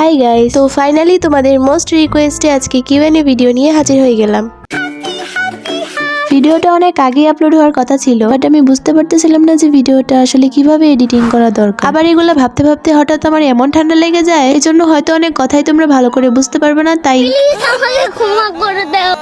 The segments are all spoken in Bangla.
হাই গাইস তো ফাইনালি তোমাদের মোস্ট রিকোয়েস্টে আজকে কিউএনএ ভিডিও নিয়ে হাজির হয়ে গেলাম। ভিডিওটা অনেক আগে আপলোড হওয়ার কথা ছিল বাট আমি বুঝতে পারতেছিলাম না যে ভিডিওটা আসলে কীভাবে এডিটিং করা দরকার। আবার এগুলো ভাবতে ভাবতে হঠাৎ আমার এমন ঠান্ডা লেগে যায় এই জন্য হয়তো অনেক কথাই তোমরা ভালো করে বুঝতে পারবে না তাই ক্ষমা করে দাও।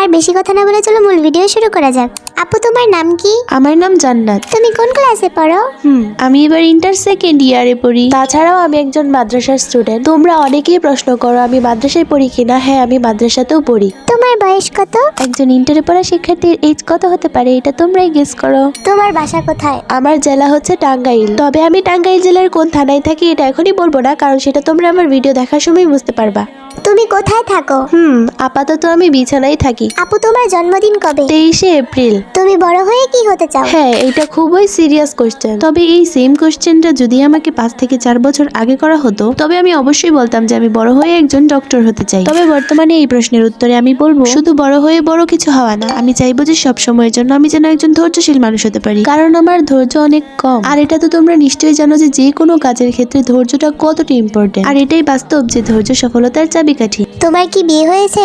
আর বেশি কথা না বলে চলো মূল ভিডিও শুরু করা যাক। আপু তোমার নাম কি? আমার নাম জান্নাত। তুমি কোন ক্লাসে পড়ো? হুম আমি এবার ইন্টার সেকেন্ড ইয়ারে পড়ি। তাছাড়াও আমি একজন মাদ্রাসার স্টুডেন্ট তোমরা অনেকেই প্রশ্ন করো আমি মাদ্রাসায় পড়ি কিনা? হ্যাঁ আমি মাদ্রাসাতেও পড়ি। তোমার বয়স কত? একজন ইন্টারে পড়া শিক্ষার্থীর এজ কত হতে পারে? এটা তোমরাই গেস করো। তোমার বাসা কোথায়? আমার জেলা হচ্ছে টাঙ্গাইল। তবে আমি টাঙ্গাইল জেলার কোন থানায় থাকি এটা এখনই বলব না কারণ সেটা তোমরা আমার ভিডিও দেখার সময় বুঝতে পারবা। তুমি কোথায় থাকো? হুম আপাতত আমি বিছানায় থাকি। আপু তোমার জন্মদিন কবে? তেইশে এপ্রিল। তুমি বড় হয়ে কি হতে চাও? হ্যাঁ এটা খুবই সিরিয়াস কোশ্চেন তবে এই সেম কোশ্চেনটা যদি আমাকে পাঁচ থেকে চার বছর আগে করা হতো তবে আমি অবশ্যই বলতাম যে আমি বড় হয়ে একজন ডক্টর হতে চাই। তবে বর্তমানে এই প্রশ্নের উত্তরে আমি বলব শুধু বড় হয়ে বড় কিছু হওয়া না আমি চাইব যে সব সময়ের জন্য আমি যেন একজন ধৈর্যশীল মানুষ হতে পারি। কারণ আমার ধৈর্য অনেক কম। আর এটা তো তোমরা নিশ্চয়ই জানো যে যে কোনো কাজের ক্ষেত্রে ধৈর্যটা কতটা ইম্পর্টেন্ট আর এটাই বাস্তব যে ধৈর্য সফলতার চাবিকাঠি। তোমার কি বিয়ে হয়েছে?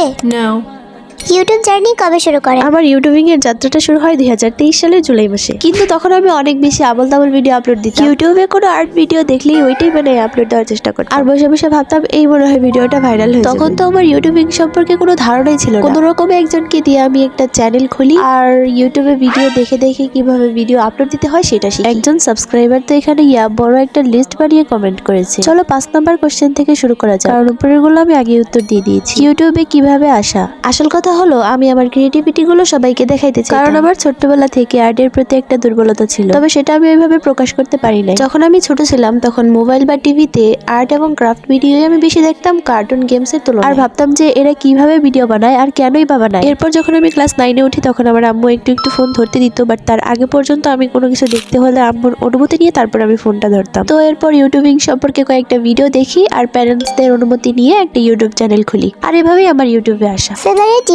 ইউটিউব জার্নি কবে শুরু করে? আমার ইউটিউবিং এর যাত্রাটা শুরু হয় দুই হাজার তেইশ সালের জুলাই মাসে। কিন্তু তখন আমি অনেক বেশি আবল তাবল ভিডিও আপলোড দিতাম ইউটিউবে কোনো আর্ট ভিডিও দেখলেই ওইটাই মানে আপলোড দেওয়ার চেষ্টা করতাম। আর বসে বসে ভাবতাম এই মনে হয় ভিডিওটা ভাইরাল হয়ে তখন তো আমার ইউটিউবিং সম্পর্কে কোনো ধারণাই ছিল না। কোনো রকমে একজনকে দিয়ে আমি একটা চ্যানেল খুলি। আর ইউটিউবে ভিডিও দেখে দেখে কীভাবে ভিডিও আপলোড দিতে হয় সেটা শিখি। একজন সাবস্ক্রাইবার তো এখানে ইয়া বড় একটা লিস্ট বানিয়ে কমেন্ট করেছে। চলো পাঁচ নাম্বার কোশ্চেন থেকে শুরু করা যাক। কারণ উপরেরগুলো আমি আগে উত্তর দিয়ে দিয়েছি। ইউটিউবে কীভাবে আসা? আসল কথা হলো আমি আমার ক্রিয়েটিভিটি গুলো সবাইকে দেখাইতে চাই কারণ আমার ছোট্টবেলা থেকে আর্টের প্রতি একটা দুর্বলতা ছিল। তবে সেটা আমি ওইভাবে প্রকাশ করতে পারি না যখন আমি ছোট ছিলাম তখন মোবাইল বা টিভিতে আর্ট এবং ক্রাফট ভিডিও আমি বেশি দেখতাম কার্টুন গেমস এর তুলনায়। আর ভাবতাম যে এরা কীভাবে ভিডিও বানায় আর কেনই বা বানায়। এরপর যখন আমি ক্লাস নাইনে উঠি তখন আমার আম্মু একটু একটু ফোন ধরতে দিত বাট তার আগে পর্যন্ত আমি কোনো কিছু দেখতে হলে আম্মুর অনুমতি নিয়ে তারপর আমি ফোনটা ধরতাম। তো এরপর ইউটিউবিং সম্পর্কে কয়েকটা ভিডিও দেখি আর প্যারেন্টসদের অনুমতি নিয়ে একটা ইউটিউব চ্যানেল খুলি। আর এভাবেই আমার ইউটিউবে আসা।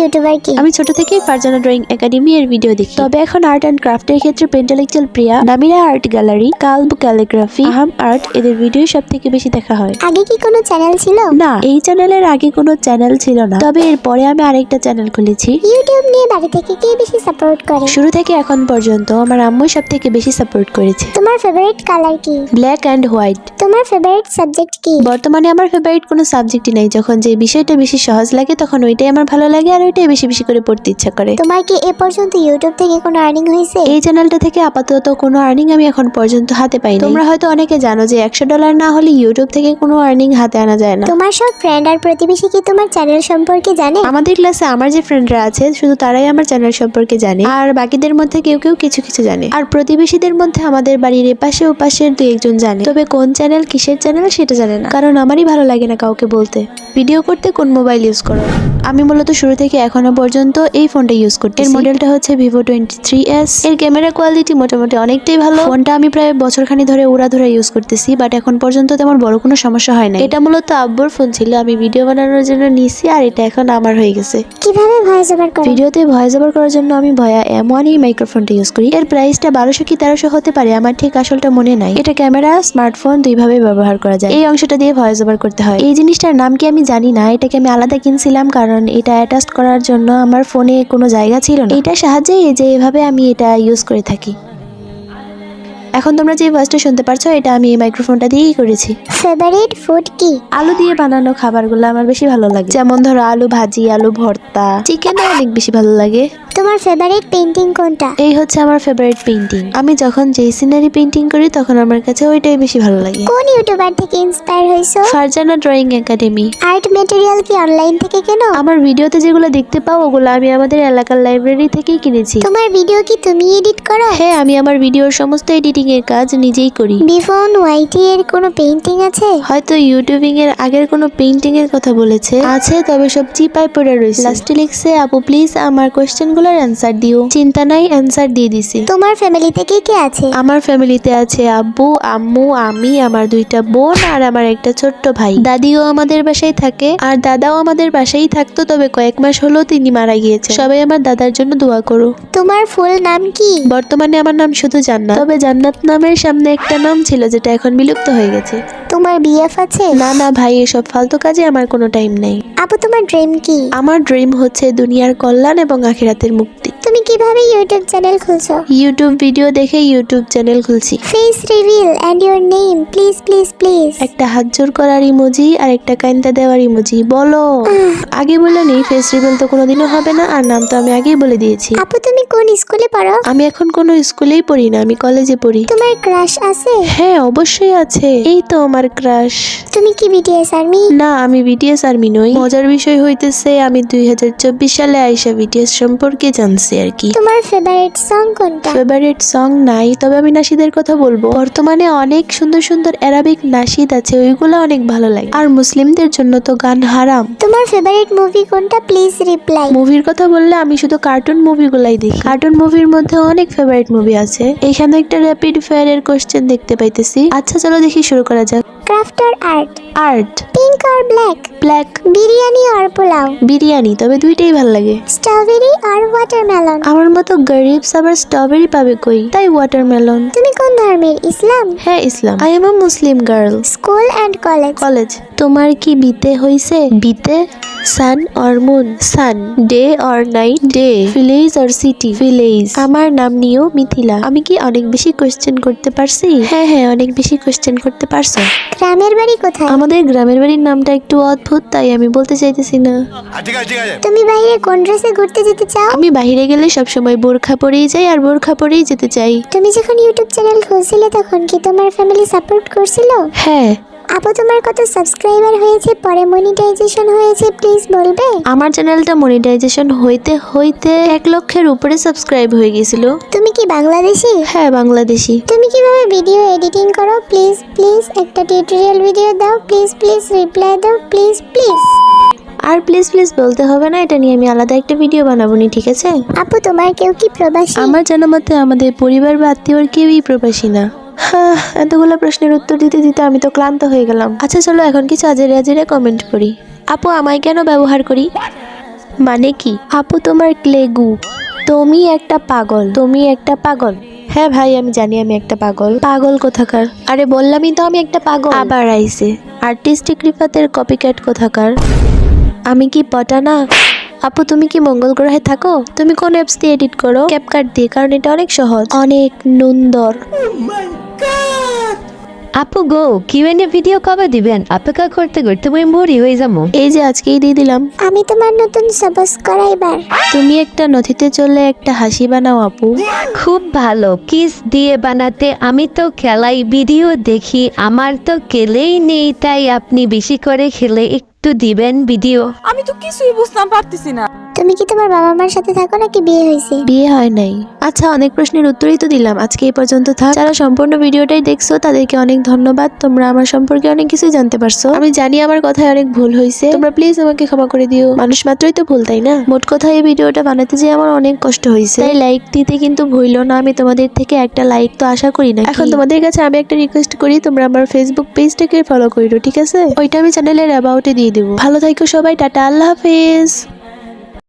ইউটিউবার কি? আমি ছোট থেকেই ফারজানা ড্রয়িং একাডেমি এর ভিডিও দেখি। তবে এখন আর্ট অ্যান্ড ক্রাফটের ক্ষেত্রে পেন্টালেকচাল প্রিয়া নামিরা আর্ট গ্যালারি কালব ক্যালিগ্রাফি আহাম আর্ট এদের ভিডিও সব থেকে বেশি দেখা হয়। আগে কি কোনো চ্যানেল ছিল? না এই চ্যানেলের আগে কোনো চ্যানেল ছিল না। তবে এরপরে আমি আরেকটা চ্যানেল খুলেছি। ইউটিউব নিয়ে বাড়ি থেকে কে বেশি সাপোর্ট করে? শুরু থেকে এখন পর্যন্ত আমার আম্মু সব থেকে বেশি সাপোর্ট করেছে। তোমার ফেভারিট কালার কি? ব্ল্যাক অ্যান্ড হোয়াইট তোমার ফেভারিট সাবজেক্ট কি? বর্তমানে আমার ফেভারিট কোনো সাবজেক্টই নাই। যখন যে বিষয়টা বেশি সহজ লাগে তখন ওইটাই আমার ভালো লাগে আর ওইটাই বেশি বেশি করে পড়তে ইচ্ছা করে। তোমার কি এ পর্যন্ত ইউটিউব থেকে কোনো আর্নিং হয়েছে? এই চ্যানেলটা থেকে আপাতত কোনো আর্নিং আমি এখন পর্যন্ত হাতে পাইনি। তোমরা হয়তো অনেকে জানো যে একশো ডলার না হলে ইউটিউব থেকে কোনো আর্নিং হাতে আনা যায় না। তোমার সব ফ্রেন্ড আর প্রতিবেশী কি তোমার চ্যানেল সম্পর্কে জানে? আমাদের ক্লাসে আমার যে ফ্রেন্ডরা আছে শুধু তারাই আমার চ্যানেল সম্পর্কে জানে। আর বাকিদের মধ্যে কেউ কেউ কিছু কিছু জানে। আর প্রতিবেশীদের মধ্যে আমাদের বাড়ির এপাশে ওপাশের দুই একজন জানে। তবে কোন চ্যানেল কিসের চ্যানেল সেটা জানে না। কারণ আমারই ভালো লাগে না কাউকে বলতে। ভিডিও করতে কোন মোবাইল ইউজ করো? আমি মূলত শুরু থেকে এখনও পর্যন্ত এই ফোনটা ইউজ করতে এর মডেলটা হচ্ছে ভিভো টোয়েন্টি থ্রি এস এর ক্যামেরা কোয়ালিটি মোটামুটি অনেকটাই ভালো। ফোনটা আমি প্রায় বছরখানি ধরে উড়া ধরে ইউজ করতেছি বাট এখন পর্যন্ত তেমন বড় কোনো সমস্যা হয় না এটা মূলত আব্বুর ফোন ছিল আমি ভিডিও বানানোর জন্য নিছি আর এটা এখন আমার হয়ে গেছে। কীভাবে ভয়েস ওভার করো? ভিডিওতে ভয়েস ওভার করার জন্য আমি ভয়া এম ওয়ান এই মাইক্রোফোনটা ইউজ করি। এর প্রাইসটা বারোশো কি তেরোশো হতে পারে আমার ঠিক আসলটা মনে নাই। এটা ক্যামেরা স্মার্টফোন দুইভাবে ব্যবহার করা যায়। এই অংশটা দিয়ে ভয়েস ওভার করতে হয়। এই জিনিসটার নাম কি আমি জানি না এটাকে আমি আলাদা কিনছিলাম কারণ এটা অ্যাটাচ করার জন্য আমার ফোনে কোনো জায়গা ছিল না। এটার সাহায্যে যে এভাবে আমি এটা ইউজ করে থাকি। এখন তোমরা যে ভয়েসটা শুনতে পারছ এটা আমি এই মাইক্রোফোনটা দিয়েই করেছি। ফেভারিট ফুড কি? আলু দিয়ে বানানো খাবারগুলো আমার বেশি ভালো লাগে। যেমন ধরো আলু ভাজি আলু ভর্তা। চিকেনও অনেক বেশি ভালো লাগে। তোমার ফেভারিট পেন্টিং কোনটা? এই হচ্ছে আমার ফেভারিট পেইন্টিং। আমি যখন যেই সিনারি পেইন্টিং করি তখন আমার কাছে ওইটাই বেশি ভালো লাগে। কোন ইউটিউবার থেকে ইন্সপায়ার হইছো Farzana drawing academy. Art material কি অনলাইন থেকে কেনো? আমার ভিডিওতে যেগুলো দেখতে পাও ওগুলো আমি আমাদের এলাকার লাইব্রেরি থেকেই কিনেছি। তোমার ভিডিও কি তুমি এডিট করো? হ্যাঁ আমি আমার ভিডিওর সমস্ত এডিটিং এর কাজ নিজেই করি। বিফোন ওয়াইটি এর কোনো পেইন্টিং আছে? হয়তো ইউটিউবিং এর আগের কোনো পেইন্টিং এর কথা বলেছে। আছে তবে সব চিপায় পড়ে রয়েছে। লাস্টে লিখছে আপু প্লিজ আমার কোশ্চেনগুলোর অ্যান্সার দিও। চিন্তা নাই অ্যান্সার দিয়ে দিছি। তোমার ফ্যামিলিতে কে কে আছে? আমার ফ্যামিলিতে আছে আব্বু আম্মু আমি আমার দুইটা বোন আর আমার একটা ছোট্ট ভাই। দাদিও আমাদের বাসায় থাকে আর দাদাও আমাদের বাসায় থাকতো তবে কয়েক মাস হলো তিনি মারা গিয়েছে সবাই আমার দাদার জন্য দোয়া করো। তোমার ফুল নাম কি? বর্তমানে আমার নাম শুধু জান্নাত। তবে জান্নাত নামের সামনে একটা নাম ছিল যেটা এখন বিলুপ্ত হয়ে গেছে। তোমার বিএফ আছে? না না ভাই এসব ফালতু কাজে আমার কোনো টাইম নেই। আপু তোমার ড্রিম কি? আমার ড্রিম হচ্ছে দুনিয়ার কল্যাণ এবং আখিরাতের মুক্তি। ব্যক্তিত্ব তুমি কীভাবে ইউটিউব চ্যানেল খুলছো? ইউটিউব ভিডিও দেখে ইউটিউব চ্যানেল খুলছি। Face reveal and your name please please please একটা হাত জোর করার ইমোজি আর একটা কাইন্দা দেওয়ার ইমোজি বলো। আগে বলে নেই ফেস রিভেল তো কোনোদিনও হবে না আর নাম তো আমি আগেই বলে দিয়েছি। আপু তুমি কোন স্কুলে পড়ো? আমি এখন কোনো স্কুলেই পড়ি না আমি কলেজে পড়ি। তোমার ক্রাশ আছে? হ্যাঁ অবশ্যই আছে। এই তো আমার ক্রাশ তুমি কি বিটিএস আর্মি না আমি বিটিএস আর্মি নই। মজার বিষয় হইতেছে আমি দুই হাজার চব্বিশ সালে আইসা বিটিএস সম্পর্কে জানছি আর কি তোমার ফেভারিট সং কোনটা? ফেভারিট সং নাই তবে আমি নাসিদের কথা বলব। বর্তমানে অনেক সুন্দর সুন্দর অ্যারাবিক নাসিদ আছে ওইগুলো অনেক ভালো লাগে। আর মুসলিমদের জন্য তো গান হারাম। তোমার ফেভারিট মুভি কোনটা? প্লিজ রিপ্লাই মুভির কথা বললে আমি শুধু কার্টুন মুভিগুলাই দেখি। কার্টুন মুভির মধ্যে অনেক ফেভারিট মুভি আছে। এখানে একটা র্যাপিড ফায়ারের কোশ্চেন দেখতে পাইতেছি। আচ্ছা চলো দেখি শুরু করা যাক। ক্রাফটার আর্ট আর্ট পিঙ্ক আর ব্ল্যাক ব্ল্যাক বিরিয়ানি আর পোলাও বিরিয়ানি তবে দুইটাই ভালো লাগে। স্ট্রবেরি আর ওয়াটারমেলন আমার মতো গরিবস সবার স্ট্রবেরি পাবে কই? তাই ওয়াটারমেলন তুমি কোন ধর্মের? ইসলাম? হ্যাঁ Islam. I am a Muslim girl school and college college তোমার কি বিতে হইছে? বিতে? Sun or moon sun day or night day village or city village আমার নাম নিও মিথিলা। আমি কি অনেক বেশি কোয়েশ্চেন করতে পারছি? হ্যাঁ হ্যাঁ অনেক বেশি কোয়েশ্চেন করতে পারছ। গ্রামের বাড়ি কোথায়? আমাদের গ্রামের বাড়ির নামটা একটু অদ্ভুত তাই আমি বলতে চাইতেছি না। ঠিক আছে ঠিক আছে। তুমি বাইরে কোন ড্রেসে ঘুরতে যেতে চাও? আমি বাইরে গেলে সব সময় বোরখা পরেই যাই আর বোরখা পরেই যেতে চাই। তুমি যখন ইউটিউব চ্যানেল খুলছিলে তখন কি তোমার ফ্যামিলি সাপোর্ট করছিল? হ্যাঁ। আপু তোমার কত সাবস্ক্রাইবার হয়েছে? পরে মনিটাইজেশন হয়েছে প্লিজ বলবে? আমার চ্যানেলটা মনিটাইজেশন হইতে হইতে এক লক্ষের উপরে সাবস্ক্রাইব হয়ে গেছিল। তুমি কি বাংলাদেশি? হ্যাঁ বাংলাদেশি। তুমি কীভাবে ভিডিও এডিটিং করো? প্লিজ প্লিজ একটা টিউটোরিয়াল ভিডিও দাও। প্লিজ প্লিজ রিপ্লাই দাও। প্লিজ প্লিজ আর প্লিজ প্লিজ বলতে হবে না এটা নিয়ে আমি আলাদা একটা ভিডিও বানাবো নি ঠিক আছে? আপু তোমার কেউ কি প্রবাসী? আমার জানা মতে আমাদের পরিবার বা আত্মীয়র কেউই প্রবাসী না। হ্যাঁ এতগুলো প্রশ্নের উত্তর দিতে দিতে আমি তো ক্লান্ত হয়ে গেলাম। আচ্ছা চলো এখন কিছু আজেরে আজেরে কমেন্ট করি। আপু, আমায় কেন ব্যবহার করি? মানে কি? আপু, তোমার ক্লেগু। তুমি একটা পাগল। তুমি একটা পাগল। হ্যাঁ ভাই, আমি জানি আমি একটা পাগল। পাগল কোথাকার? আরে বললামই তো আমি একটা পাগল। আবার আইসে আর্টিস্টিক রিফাতের কপিক্যাট কোথাকার? আমি কি পটা না আপু, তুমি কি মঙ্গল গ্রহে থাকো? তুমি কোন অ্যাপস দিয়ে এডিট করো? ক্যাপকাট দিয়ে, কারণ এটা অনেক সহজ। অনেক সুন্দর। আপু গো কিউএনএ ভিডিও কবে দিবেন? অপেক্ষা করতে করতে আমি মরি হয়ে যাব। এই যে আজকেই দিয়ে দিলাম। আমি তোমার নতুন সাবস্ক্রাইবার তুমি একটা নথিতে চলে একটা হাসি বানাও আপু। খুব ভালো কিস দিয়ে বানাতে আমি তো খেলাই ভিডিও দেখি আমার তো খেলেই নেই তাই আপনি বেশি করে খেলে একটু দিবেন ভিডিও আমি তো কিছুই বুঝতাম পারতেছি না। তুমি কি তোমার বাবা মার সাথে থাকো নাকি বিয়ে হয়েছে? বিয়ে হয় নাই। আচ্ছা অনেক প্রশ্নের উত্তরই তো দিলাম। আজকে এই পর্যন্ত থাক। যারা সম্পূর্ণ ভিডিওটাই দেখছ, তাদেরকে অনেক ধন্যবাদ। তোমরা আমার সম্পর্কে অনেক কিছুই জানতে পারছ। আমি জানি আমার কথায় অনেক ভুল হয়েছে। তোমরা প্লিজ আমাকে ক্ষমা করে দিও। মানুষ মাত্রই তো ভুল, তাই না? মোট কথা, এই ভিডিওটা বানাতে যে আমার অনেক কষ্ট হয়েছে। তাই লাইক দিতে কিন্তু ভুলো না। আমি তোমাদের থেকে একটা লাইক তো আশা করি না এখন তোমাদের কাছে আমি একটা রিকোয়েস্ট করি। তোমরা আমার ফেসবুক পেজটাকে ফলো করো ঠিক আছে? ওইটা আমি চ্যানেলের অ্যাবাউটে দিয়ে দেবো। ভালো থাকো সবাই। টাটা। আল্লাহ হাফেজ।